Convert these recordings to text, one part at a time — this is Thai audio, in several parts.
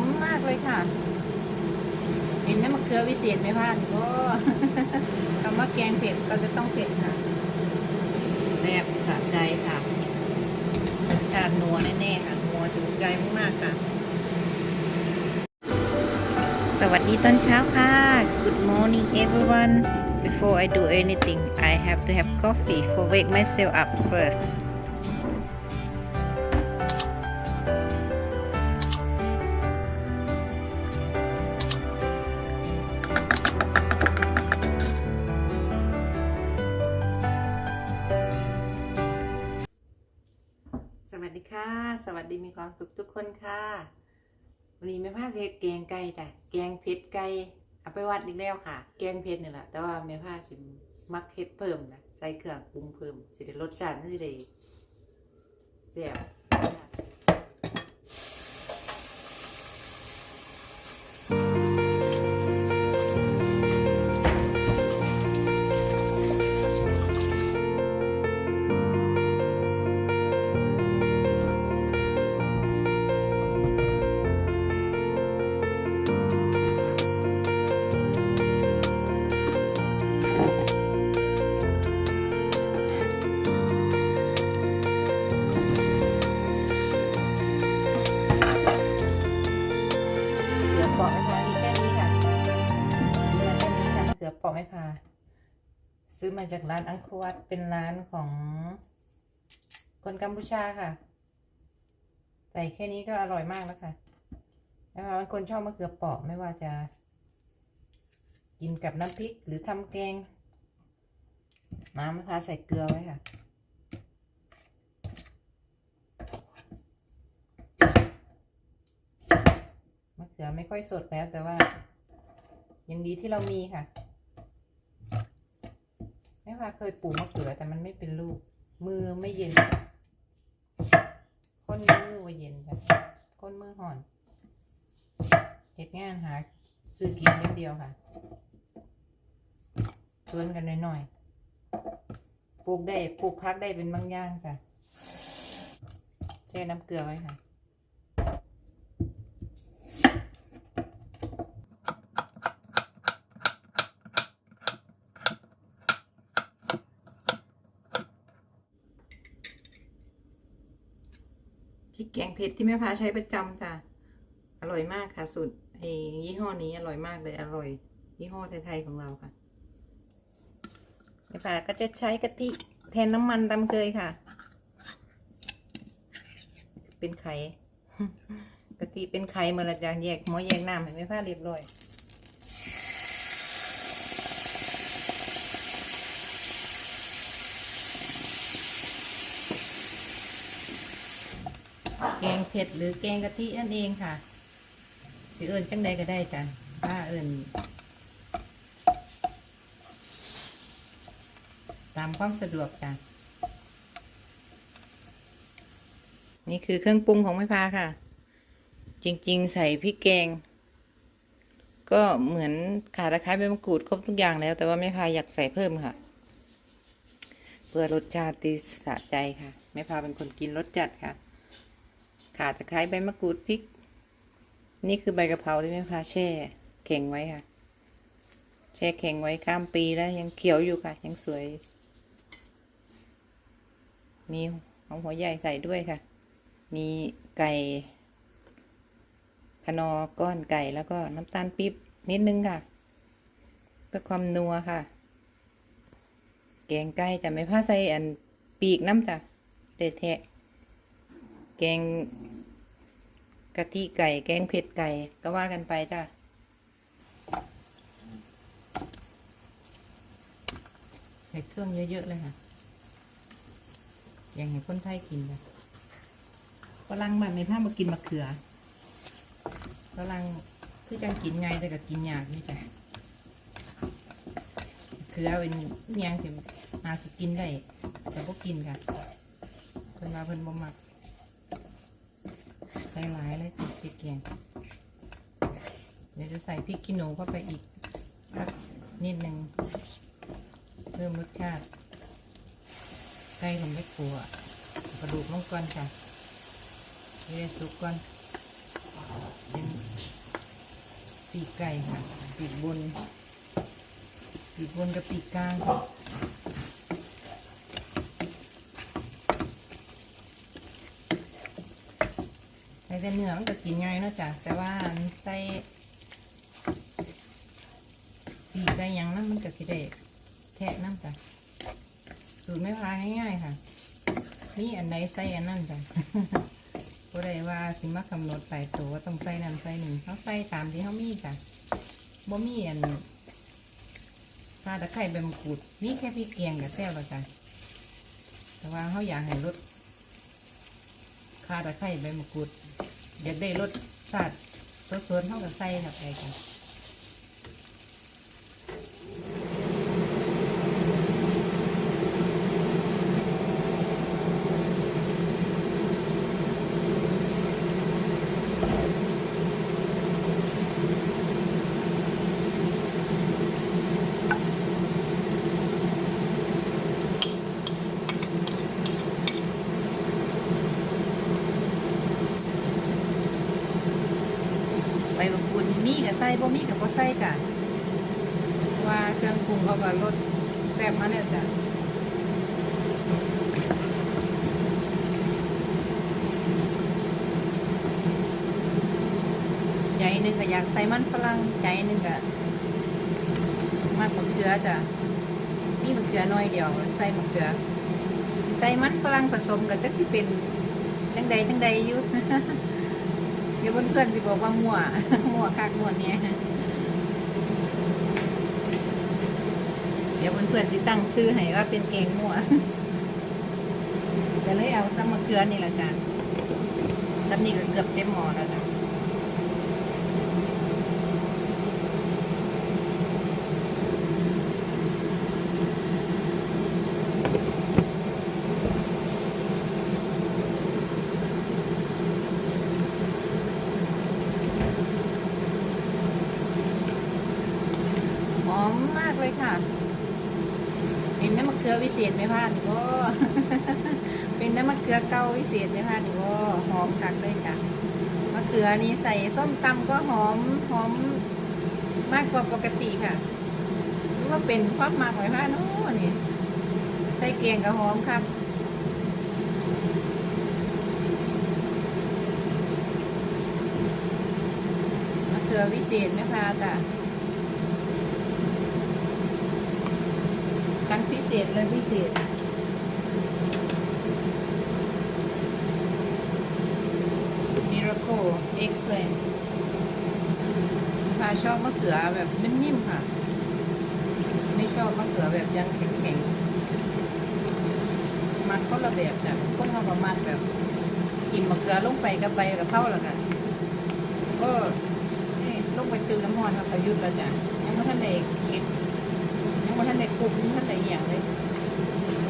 มมากเลยค่ะ เห็นน้ำมะเขือวิเศษไหมพ่านโอ้คำว่าแกงเผ็ดก็จะต้องเผ็ดค่ะแซ่บสะใจค่ะรสชาตินัวแน่ๆค่ะนัวถึงใจมากๆค่ะ สวัสดีตอนเช้าค่ะ Good morning everyone Before I do anything I have to have coffee for wake myself up first พาเส็ดแกงไก่จ้ะแกงเผ็ดไก่เอาไปวัดอีกแล้วค่ะ แกงเผ็ดนี่แหละแต่ว่าแม่พาสิมักเผ็ดเพิ่มนะใส่เครื่องปรุงเพิ่มสิได้รสจัดสิได้แซ่บ มาจากร้านอังควัตเป็นร้านของคนกัมพูชาค่ะ ใส่แค่นี้ก็อร่อยมากแล้วค่ะแม่พานคนชอบมะเขือเปอกไม่ว่าจะ กินกับน้ำพริกหรือทำแกง น้ำมะพร้าวใส่เกลือไว้ค่ะ มะเขือไม่ค่อยสดแล้วแต่ว่ายังดีที่เรามีค่ะ แม่พาเคยปลูกมะเขือแต่มันไม่เป็นลูก มือไม่เย็นก้นมือว่าเย็นค่ะก้นมือห่อนเหตุงานหาซื้อกินอย่างเดียวค่ะชวนกันหน่อยๆปลูกได้ปลูกพักได้เป็นบางอย่างค่ะแช่น้ำเกลือไว้ค่ะ ริกแกงเผ็ดที่แม่พาใช้ประจำจ้ะ อร่อยมากค่ะสูตรไอ้ยี่ห้อนี้อร่อยมากเลยอร่อย ยี่ห้อไทยๆของเราค่ะแม่พาก็จะใช้กะทิแทนน้ำมันตามเคยค่ะ เป็นไข่กะทิเป็นไข่เมื่อละจ้ะแยกหม้อแยกน้ำให้แม่พาเรียบร้อย แกงเผ็ดหรือแกงกะทินั่นเองค่ะสิเอิญจังใดก็ได้จ้ะป้าเอิญตามความสะดวกจ้ะนี่คือเครื่องปรุงของแม่พาค่ะ จริง ๆ ใส่พริกแกง ก็เหมือนขาตะไคร้ใบมะกรูดครบทุกอย่างแล้ว แต่ว่าแม่พาอยากใส่เพิ่มค่ะเพื่อรสชาติสะใจค่ะแม่พาเป็นคนกินรสจัดค่ะ ข่าตะไคร้ใบมะกรูดพริก นี่คือใบกะเพราที่แม่พาแช่แข็งไว้ค่ะ แช่แข็งไว้ข้ามปีแล้วยังเขียวอยู่ค่ะ ยังสวย มีหอมหัวใหญ่ใส่ด้วยค่ะ มีไก่ขนอก้อนไก่แล้วก็น้ำตาลปี๊บนิดนึงค่ะเพื่อความนัวค่ะ แกงไก่จะไม่พลาดใส่อันปีกน้ำจ้ะเด็ดแทะ แกงกะทิไก่ แกงเผ็ดไก่ ก็ว่ากันไปจ้ะใส่เครื่องเยอะๆเลยค่ะ อย่างเห็นคนไทยกินเลยฝรั่งมันไม่พลาดมากินมะเขือฝรั่งคือจังกินไงแต่ก็กินยากนี่จ้ะเขือเป็นอิหยังที่มาสกินได้แต่พวกกินค่ะเพิ่นมาเพิ่นบ่มัก ใส่หลายเลยติดพริกแกงเดี๋ยวจะใส่พริกขี้หนูเข้าไปอีกสักนิดหนึ่งเพิ่มรสชาติไก่ลงไม่กลัวกระดูกลงก่อนค่ะนี่ได้สุกก่อนเป็นไก่ค่ะ ปีกบน ปีกบนกับปีกกลางค่ะ แต่เนื้อมันก็กินง่ายนะจ้ะแต่ว่าใส่ปีใส่ยังนั้นมันก็สิได้แทะน้ำจ้ะสูตรไม่พาง่ายๆค่ะมีอันไหนใส่อันนั้นจ้ะบ่ได้ว่าสิมากำหนดใส่ตัวว่าต้องใส่นั่นใส่นี่เขาใส่ตามที่เขามีจ้ะบ่มีอันปลาตะไคร้ใบมะกรูดมีแค่พริกแกงกับแซ่บแล้วจ้ะแต่ว่าเขาอยากให้รส ข่าตะไคร้ใบมะกรูดอยากได้รสชาติสดๆเท่ากับไส้ครับไอ้กัน ใบมะกรูดนี่มีกับใส่บ่มีกับบ่ใส่จ้ะเพราะว่าเครื่องปรุงเขาก็รสแซ่บมาเนี่ยจ้ะใจหนึ่งก็อยากใส่มันฝรั่งใจหนึ่งก็มากมะเขือจ้ะมีมะเขือน้อยเดียว ใส่มะเขือสิใส่มันฝรั่งผสมกับจักสิเป็นจังใดจังใดอยู่ เดี๋ยวเพื่อนๆสิบอกว่ามั่ว มั่วคักมั่วเนี่ยเดี๋ยวเพื่อนๆสิตั้งซื้อให้ว่าเป็นแกงมั่วจะเลยเอาซ้ำมะเขือนี่แหละจ้ะตอนนี้ก็เกือบเต็มหม้อแล้วจ้ะหอมมากเลยค่ะ เป็นน้ำมะ เศษไหมพลาดนี่ก็เป็นน้ำมะเขือเกาวิเศษไหมพลาดนี่ก็หอมคักเลยค่ะมะเขือนี่ใส่ส้มตำก็หอมหอมมากกว่าปกติค่ะหรือว่าเป็นความมากไหมพลาดเนาะนี่ใส่เกียงกับหอมครับมะเขือวิเศษไหมพลาดจ้ะ ทั้งพิเศษและพิเศษ Miracle Eggplant พาชอบมะเขือแบบนิ่มๆค่ะ ไม่ชอบมะเขือแบบยังแข็งๆ มันคนละแบบแบบคนเขาประมาณแบบกินมะเขือลงไปกับใบกับเผาแล้วกันก็นี่ลงไปตือน้ำมันเขาก็หยุดแล้วจ้ะยังไม่ทันได้คิด ยังไม่ทันได้กรุบยังไม่ทันได้อหย่างเลย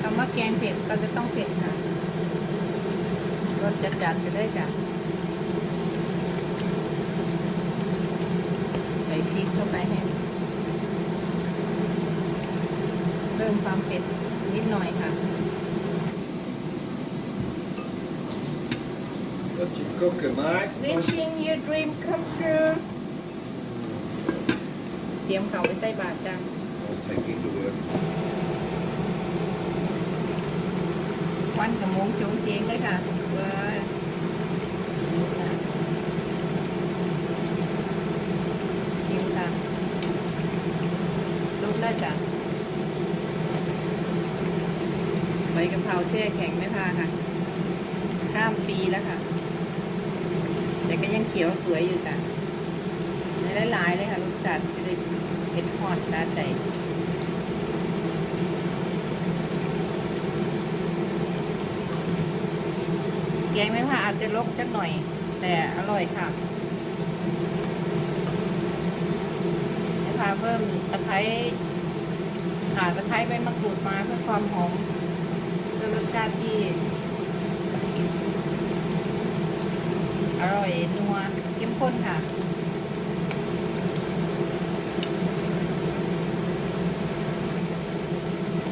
คำว่าแกงเผ็ดก็จะต้องเผ็ดค่ะรสจัดๆไปเลยจ้ะใส่พริกเข้าไปให้เพิ่มความเผ็ดนิดหน่อยค่ะ Wat je koken maakt. Wishing your dream come true เตรียมเขาไว้ใส่บาตรจ้ะ Take it to work. วันกับมงโจงเจงเลยค่ะเว้ยชิมค่ะซุปแล้วจ้ะใบกะเพราแช่แข็งไม่พาค่ะ ข้ามปีแล้วค่ะ แต่ก็ยังเขียวสวยอยู่จ้ะในหลายๆเลยค่ะรสชาติจะได้เผ็ดฮอดซาใจ แกงไม่ผ่าอาจจะลกจักหน่อย แต่อร่อยค่ะไม่ผ่าเพิ่มตะไคร้ข่าตะไคร้ใบมะกรูดมาเพื่อความหอมเพื่อรสชาติที่อร่อยนัวเข้มข้นค่ะ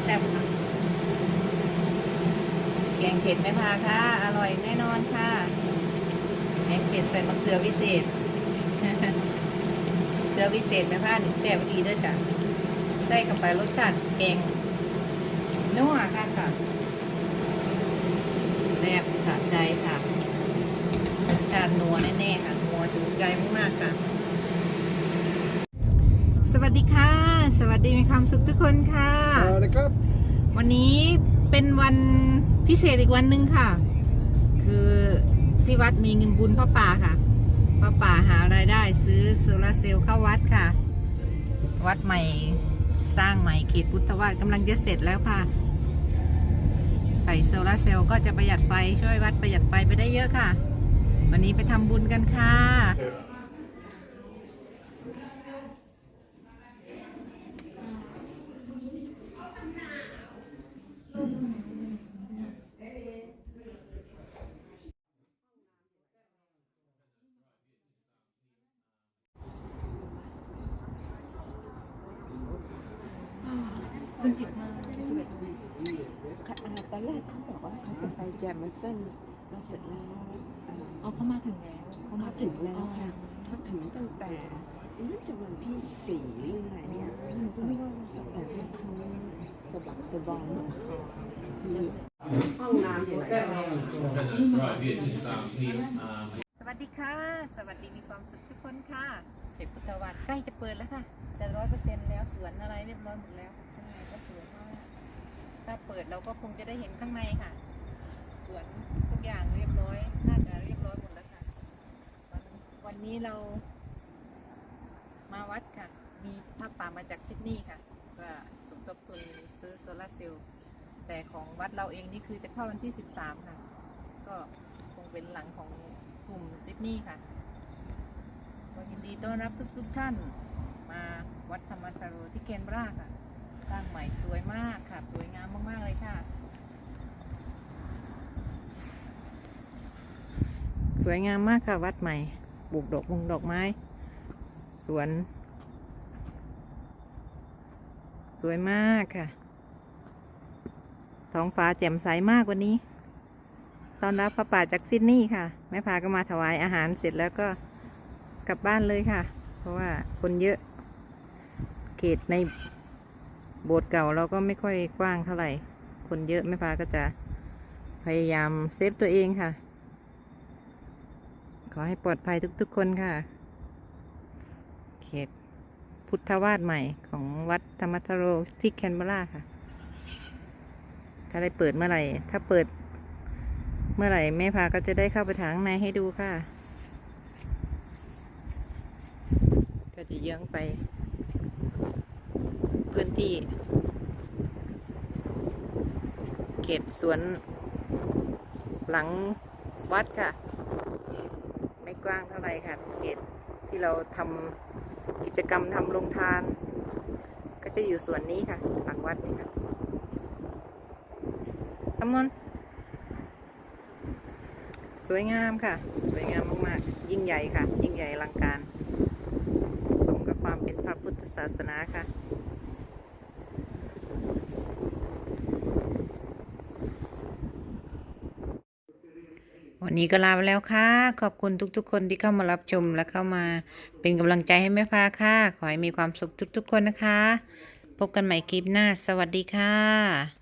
แซ่บค่ะ แก งเผ็ดไม่พาค่ะ อร่อยแน่นอนค่ะ แกงเผ็ดใส่มะเขือวิเศษมะเขืลือวิเศษแม่ผ้าหนึ่งแต้มดีเด้วยจ้ะใส่เข้าไปรสชาติแกงนัวค่ะค่ะแซ่บสะใจค่ะรสชาตินัวแน่ๆค่ะนัวถึงใจมากๆค่ะสวัสดีค่ะ สวัสดีมีความสุขทุกคนค่ะ Ja, det är klart. วันนี้เป็นวัน พิเศษอีกวันหนึ่งค่ะ คือที่วัดมีเงินบุญพ่อป่าค่ะพ่อป่าหารายได้ซื้อโซลาร์เซลล์เข้าวัดค่ะ วัดใหม่สร้างใหม่เขตพุทธวาสกำลังจะเสร็จแล้วค่ะ ใส่โซลาร์เซลล์ก็จะประหยัดไฟช่วยวัดประหยัดไฟไปได้เยอะค่ะ วันนี้ไปทำบุญกันค่ะ คุณจิตมาค่ะอ่าตอน แรกเขาบอกว่าเขาจะไปแจมมันเส้นแล้วเสร็จแล้วอ่าเอาเขามาถึงแล้วเขามาถึงแล้วค่ะเขาถึงตั้งแต่น่าจะวันที่สี่หรืออะไรเนี่ยหนูก็ไม่ว่าจะแต่ว่าเขาสะบักสะบอมคือห้องน้ำอยู่ไหน Right, yeah, just um, here. Um, สวัสดีค่ะ สวัสดีมีความสุขทุกคนค่ะเขตพุทธวาสใกล้จะเปิดแล้วค่ะจะร้อยเปอร์เซ็นต์แล้วสวนอะไรเรียบร้อยหมดแล้วค่ะข้างในก็สวยมาก ถ้าเปิดเราก็คงจะได้เห็นข้างในค่ะ สวนทุกอย่างเรียบร้อย น่าจะเรียบร้อยหมดแล้วค่ะวันวันนี้เรา มาวัดค่ะ มีผ้าป่ามาจากซิดนีย์ค่ะ ก็สมทบทุนซื้อโซลาร์เซลล์แต่ของวัดเราเองนี่คือจะเข้าวันที่ 13 ค่ะ ก็คงเป็นหลังของกลุ่มซิดนีย์ค่ะก็ยินดีต้อนรับทุกๆท่าน มาวัดธรรมชโรที่เคนเบราค่ะ สร้างใหม่สวยมากค่ะ สวยงามมากๆเลยค่ะ สวยงามมากค่ะ วัดใหม่ปลูกดอกมงดอกไม้ สวน สวยมากค่ะ ท้องฟ้าแจ่มใสมากวันนี้ ตอนรับพระป่าจากซิดนีย์ค่ะ แม่พาก็มาถวายอาหารเสร็จแล้วก็กลับบ้านเลยค่ะ เพราะว่าคนเยอะ เขตใน บสถ์เก่าเราก็ไม่ค่อยกว้างเท่าไหร่ คนเยอะแม่พาก็จะพยายามเซฟตัวเองค่ะ ขอให้ปลอดภัยทุกๆคนค่ะ เขตพุทธวาสใหม่ของวัดธรรมทโรที่แคนเบราค่ะ ถ้าได้เปิดเมื่อไหร่ ถ้าเปิดเมื่อไหร่แม่พาก็จะได้เข้าไปทางในให้ดูค่ะ ก็จะเยื้องไป พื้นที่ เขตสวน หลังวัดค่ะ ไม่กว้างเท่าไหร่ค่ะ เขตที่เราทำกิจกรรมทำโรงทาน ก็จะอยู่ส่วนนี้ค่ะ หลังวัดนี่ค่ะทำมนสวยงามค่ะ สวยงามมากๆ ยิ่งใหญ่ค่ะ ยิ่งใหญ่อลังการ สมกับความเป็นพระพุทธศาสนาค่ะ วันนี้ก็ลาไปแล้วค่ะ ขอบคุณทุกๆ คนที่เข้ามารับชมและเข้ามาเป็นกำลังใจให้แม่ฟ้าค่ะ ขอให้มีความสุขทุกๆ คนนะคะ พบกันใหม่คลิปหน้า สวัสดีค่ะ